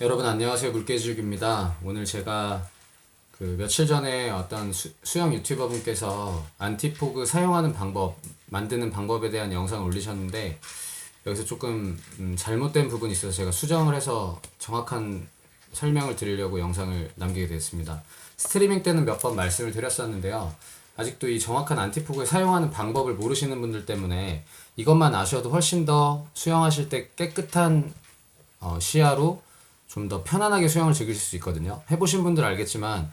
여러분 안녕하세요 물개죽입니다. 오늘 제가 그 며칠 전에 어떤 수, 수영 유튜버 분께서 안티포그 사용하는 방법 만드는 방법에 대한 영상을 올리셨는데 여기서 조금 음, 잘못된 부분이 있어서 제가 수정을 해서 정확한 설명을 드리려고 영상을 남기게 됐습니다. 스트리밍 때는 몇 번 말씀을 드렸었는데요. 아직도 이 정확한 안티포그에 사용하는 방법을 모르시는 분들 때문에 이것만 아셔도 훨씬 더 수영하실 때 깨끗한 어, 시야로 좀 더 편안하게 수영을 즐기실 수 있거든요. 해보신 분들 알겠지만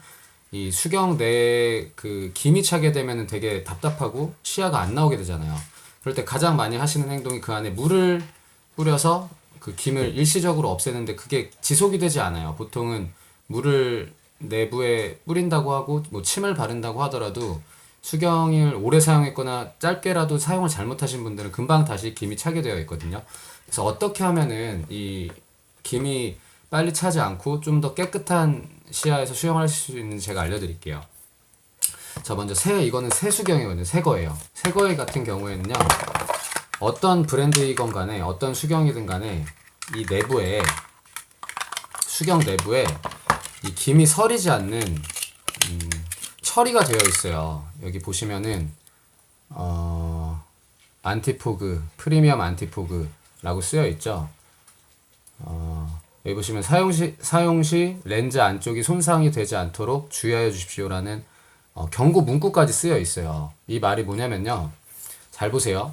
이 수경 내에 그 김이 차게 되면은 되게 답답하고 시야가 안 나오게 되잖아요. 그럴 때 가장 많이 하시는 행동이 그 안에 물을 뿌려서 그 김을 일시적으로 없애는데 그게 지속이 되지 않아요. 보통은 물을 내부에 뿌린다고 하고 뭐 침을 바른다고 하더라도 수경을 오래 사용했거나 짧게라도 사용을 잘못하신 분들은 금방 다시 김이 차게 되어 있거든요. 그래서 어떻게 하면은 이 김이 빨리 차지 않고 좀 더 깨끗한 시야에서 수영할 수 있는지 제가 알려드릴게요. 자 먼저 새 이거는 새수경이거든요. 새 거예요. 새 거에 같은 경우에는요. 어떤 브랜드이건 간에 어떤 수경이든 간에 이 내부에 수경 내부에 이 김이 서리지 않는 음, 처리가 되어 있어요. 여기 보시면은 어, 안티포그 프리미엄 안티포그라고 쓰여 있죠. 어, 여기 보시면 사용 시 사용 시 렌즈 안쪽이 손상이 되지 않도록 주의하여 주십시오라는 어, 경고 문구까지 쓰여 있어요. 이 말이 뭐냐면요. 잘 보세요.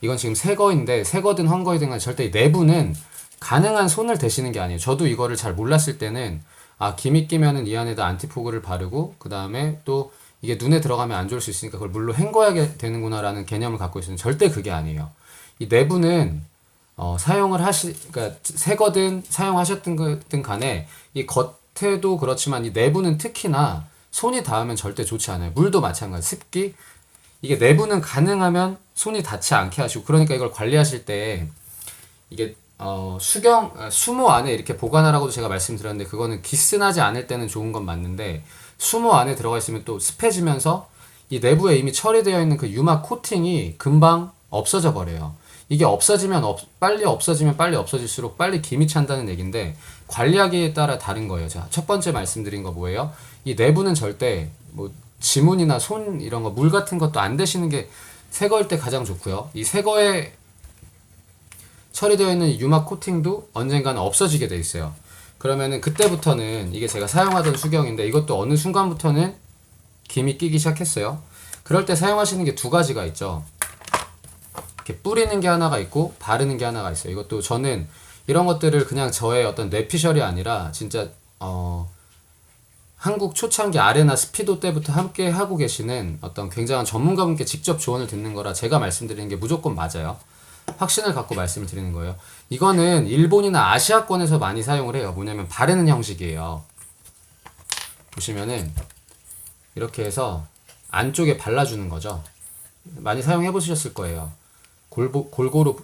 이건 지금 새 거인데 새 거든 헌 거이든 간에 절대 이 내부는 가능한 손을 대시는 게 아니에요. 저도 이거를 잘 몰랐을 때는 아 김이 끼면은 이 안에다 안티포그를 바르고 그 다음에 또 이게 눈에 들어가면 안 좋을 수 있으니까 그걸 물로 헹궈야 되는구나라는 개념을 갖고 있었는데 절대 그게 아니에요. 이 내부는 어, 사용을 하시, 그러니까 새 거든 사용하셨든 거든 간에 이 겉에도 그렇지만 이 내부는 특히나 손이 닿으면 절대 좋지 않아요. 물도 마찬가지. 습기 이게 내부는 가능하면 손이 닿지 않게 하시고 그러니까 이걸 관리하실 때 이게 어, 수경 아, 수모 안에 이렇게 보관하라고도 제가 말씀드렸는데 그거는 기스나지 않을 때는 좋은 건 맞는데 수모 안에 들어가 있으면 또 습해지면서 이 내부에 이미 처리되어 있는 그 유막 코팅이 금방 없어져 버려요. 이게 없어지면 없, 빨리 없어지면 빨리 없어질수록 빨리 김이 찬다는 얘기인데 관리하기에 따라 다른 거예요. 자, 첫 번째 말씀드린 거 뭐예요? 이 내부는 절대 뭐 지문이나 손 이런 거 물 같은 것도 안 대시는 게 새거일 때 가장 좋고요. 이 새거에 처리되어 있는 유막 코팅도 언젠가는 없어지게 돼 있어요. 그러면은 그때부터는 이게 제가 사용하던 수경인데 이것도 어느 순간부터는 김이 끼기 시작했어요. 그럴 때 사용하시는 게 두 가지가 있죠. 이렇게 뿌리는 게 하나가 있고 바르는 게 하나가 있어요. 이것도 저는 이런 것들을 그냥 저의 어떤 뇌피셜이 아니라 진짜 어 한국 초창기 아레나 스피도 때부터 함께 하고 계시는 어떤 굉장한 전문가분께 직접 조언을 듣는 거라 제가 말씀드리는 게 무조건 맞아요. 확신을 갖고 말씀을 드리는 거예요. 이거는 일본이나 아시아권에서 많이 사용을 해요. 뭐냐면 바르는 형식이에요. 보시면은 이렇게 해서 안쪽에 발라주는 거죠. 많이 사용해 보셨을 거예요. 골보, 골고루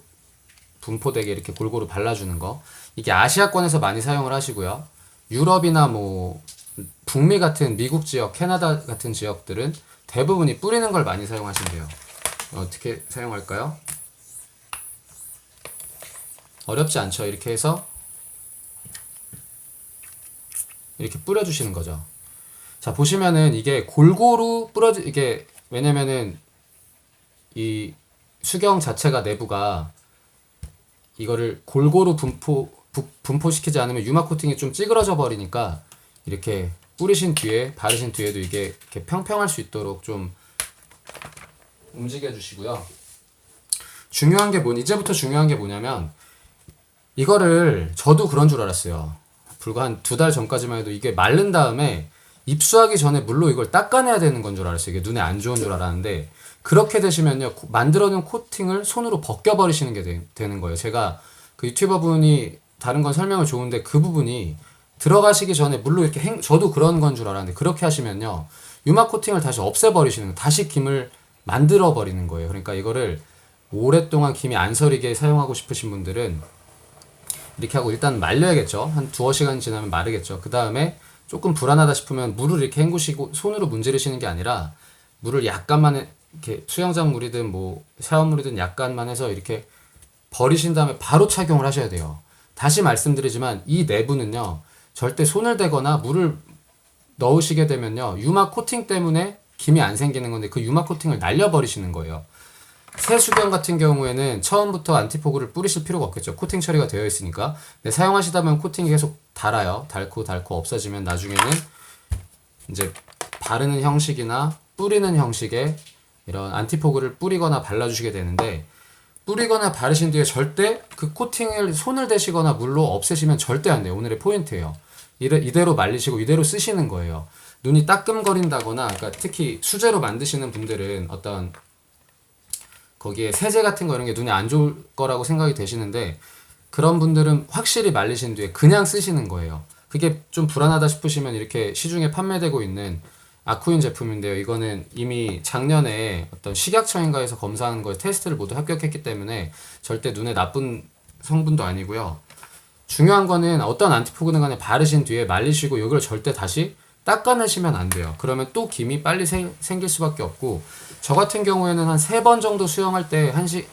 분포되게 이렇게 골고루 발라주는 거. 이게 아시아권에서 많이 사용을 하시고요. 유럽이나 뭐 북미 같은 미국 지역, 캐나다 같은 지역들은 대부분이 뿌리는 걸 많이 사용하신대요. 어떻게 사용할까요? 어렵지 않죠. 이렇게 해서 이렇게 뿌려주시는 거죠. 자 보시면은 이게 골고루 뿌려지 이게 왜냐면은 이 수경 자체가 내부가 이거를 골고루 분포 부, 분포시키지 않으면 유막 코팅이 좀 찌그러져 버리니까 이렇게 뿌리신 뒤에 바르신 뒤에도 이게 이렇게 평평할 수 있도록 좀 움직여 주시고요. 중요한 게 뭐니 이제부터 중요한 게 뭐냐면 이거를 저도 그런 줄 알았어요. 불과 한 두 달 전까지만 해도 이게 마른 다음에 입수하기 전에 물로 이걸 닦아내야 되는 건 줄 알았어요. 이게 눈에 안 좋은 줄 알았는데 그렇게 되시면요 코- 만들어놓은 코팅을 손으로 벗겨버리시는 게 되, 는 거예요. 제가 그 유튜버 분이 다른 건 설명을 좋은데 그 부분이 들어가시기 전에 물로 이렇게 행, 저도 그런 건 줄 알았는데 그렇게 하시면요 유막 코팅을 다시 없애버리시는 거예요. 다시 김을 만들어 버리는 거예요. 그러니까 이거를 오랫동안 김이 안 서리게 사용하고 싶으신 분들은 이렇게 하고 일단 말려야겠죠. 한 두어 시간 지나면 마르겠죠. 그 다음에 조금 불안하다 싶으면 물을 이렇게 헹구시고 손으로 문지르시는 게 아니라 물을 약간만 해- 이렇게 수영장 물이든 뭐 샤워물이든 약간만 해서 이렇게 버리신 다음에 바로 착용을 하셔야 돼요. 다시 말씀드리지만 이 내부는요 절대 손을 대거나 물을 넣으시게 되면요 유막 코팅 때문에 김이 안 생기는 건데 그 유막 코팅을 날려버리시는 거예요. 새 수경 같은 경우에는 처음부터 안티포그를 뿌리실 필요가 없겠죠. 코팅 처리가 되어 있으니까. 근데 사용하시다 보면 코팅이 계속 달아요. 닳고 닳고 없어지면 나중에는 이제 바르는 형식이나 뿌리는 형식의 이런 안티포그를 뿌리거나 발라주시게 되는데 뿌리거나 바르신 뒤에 절대 그 코팅을 손을 대시거나 물로 없애시면 절대 안 돼요. 오늘의 포인트예요. 이래, 이대로 말리시고 이대로 쓰시는 거예요. 눈이 따끔거린다거나, 그러니까 특히 수제로 만드시는 분들은 어떤 거기에 세제 같은 거 이런 게 눈에 안 좋을 거라고 생각이 되시는데 그런 분들은 확실히 말리신 뒤에 그냥 쓰시는 거예요. 그게 좀 불안하다 싶으시면 이렇게 시중에 판매되고 있는 아쿠인 제품인데요. 이거는 이미 작년에 어떤 식약처인가에서 검사한 거에 테스트를 모두 합격했기 때문에 절대 눈에 나쁜 성분도 아니고요. 중요한 거는 어떤 안티포그는 간에 바르신 뒤에 말리시고 이걸 절대 다시 닦아내시면 안 돼요. 그러면 또 김이 빨리 생, 생길 수밖에 없고 저 같은 경우에는 한 세 번 정도 수영할 때 한시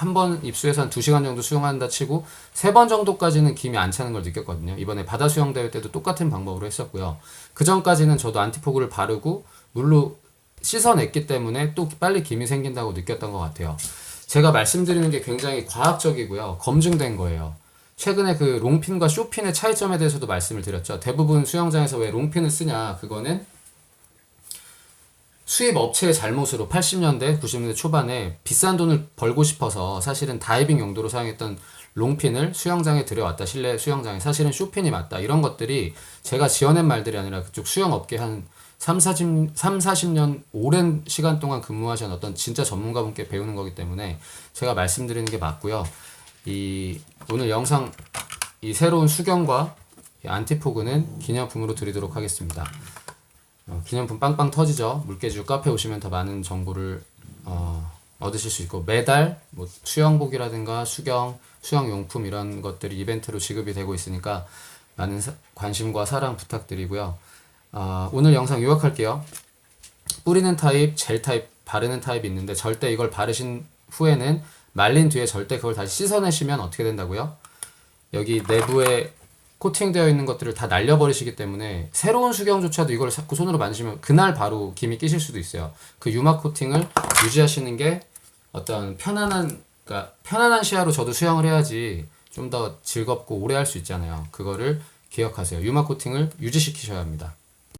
한 번 입수해서 한두 시간 정도 수영한다 치고 세 번 정도까지는 김이 안 차는 걸 느꼈거든요. 이번에 바다 수영 대회 때도 똑같은 방법으로 했었고요. 그 전까지는 저도 안티포그를 바르고 물로 씻어냈기 때문에 또 빨리 김이 생긴다고 느꼈던 것 같아요. 제가 말씀드리는 게 굉장히 과학적이고요. 검증된 거예요. 최근에 그 롱핀과 쇼핀의 차이점에 대해서도 말씀을 드렸죠. 대부분 수영장에서 왜 롱핀을 쓰냐? 그거는 수입 업체의 잘못으로 80년대, 90년대 초반에 비싼 돈을 벌고 싶어서 사실은 다이빙 용도로 사용했던 롱핀을 수영장에 들여왔다. 실내 수영장에 사실은 쇼핀이 맞다. 이런 것들이 제가 지어낸 말들이 아니라 그쪽 수영업계 한 3, 40, 3, 40년 오랜 시간 동안 근무하신 어떤 진짜 전문가분께 배우는 거기 때문에 제가 말씀드리는 게 맞고요. 이 오늘 영상 이 새로운 수경과 이 안티포그는 기념품으로 드리도록 하겠습니다. 어, 기념품 빵빵 터지죠. 물개주 카페 오시면 더 많은 정보를 어, 얻으실 수 있고 매달 뭐 수영복이라든가 수경, 수영용품 이런 것들이 이벤트로 지급이 되고 있으니까 많은 사- 관심과 사랑 부탁드리고요. 어, 오늘 영상 요약할게요. 뿌리는 타입, 젤 타입, 바르는 타입이 있는데 절대 이걸 바르신 후에는 말린 뒤에 절대 그걸 다시 씻어내시면 어떻게 된다고요? 여기 내부에 코팅되어 있는 것들을 다 날려버리시기 때문에 새로운 수경조차도 이걸 자꾸 손으로 만지면 그날 바로 김이 끼실 수도 있어요. 그 유막 코팅을 유지하시는 게 어떤 편안한 그러니까 편안한 시야로 저도 수영을 해야지 좀 더 즐겁고 오래 할 수 있잖아요. 그거를 기억하세요. 유막 코팅을 유지시키셔야 합니다.